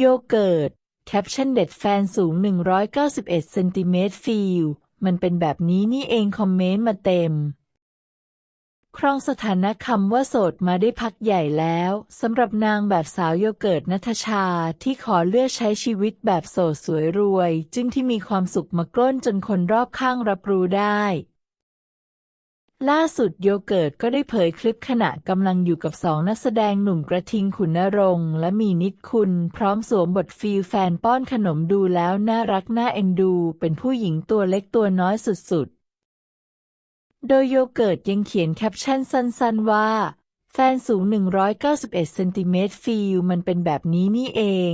โยเกิร์ต แคปชั่นเด็ดแฟนสูง 191 เซนติเมตรฟิลมันเป็นแบบนี้นี่เองคอมเมนต์มาเต็ม ครองสถานะคำว่าโสดมาได้พักใหญ่แล้วสำหรับนางแบบสาวโยเกิร์ตนัทชาที่ขอเลือกใช้ชีวิตแบบโสดสวยรวย จึงที่มีความสุขมากล้นจนคนรอบข้างรับรู้ได้ ล่าสุดโยเกิร์ตก็ได้เผยคลิปขณะกำลังอยู่กับสองนักแสดงหนุ่มกระทิงขุนนรงค์และมีนิดคุณ พร้อมสวมบทฟีลแฟนป้อนขนมดูแล้วน่ารักน่าเอ็นดู เป็นผู้หญิงตัวเล็กตัวน้อยสุดๆ โดยโยเกิร์ตยังเขียนแคปชั่นสั้นๆว่า แฟนสูง 191 เซนติเมตรฟิลมันเป็นแบบนี้นี่เอง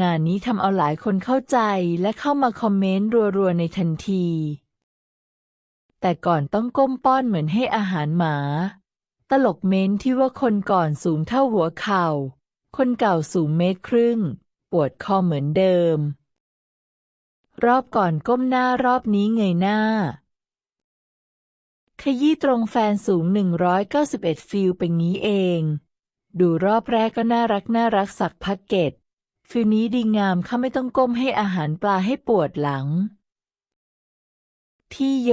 งานนี้ทำเอาหลายคนเข้าใจและเข้ามาคอมเมนต์รัวๆในทันที แต่ก่อนต้องก้มป้อนเหมือนให้อาหารหมา ตลกเม้นที่ว่าคนก่อนสูงเท่าหัวเข่า คนเก่าสูงเมตรครึ่ง ปวดคอเหมือนเดิม รอบก่อนก้มหน้ารอบนี้เงยหน้า ขยี้ตรงแฟนสูง 191 ฟิลเป็นงี้เอง ดูรอบแรกก็น่ารักน่ารักสักพักเก็ตฟิลนี้ดีงามข้าไม่ต้องก้มให้อาหารปลาให้ปวดหลัง พี่โย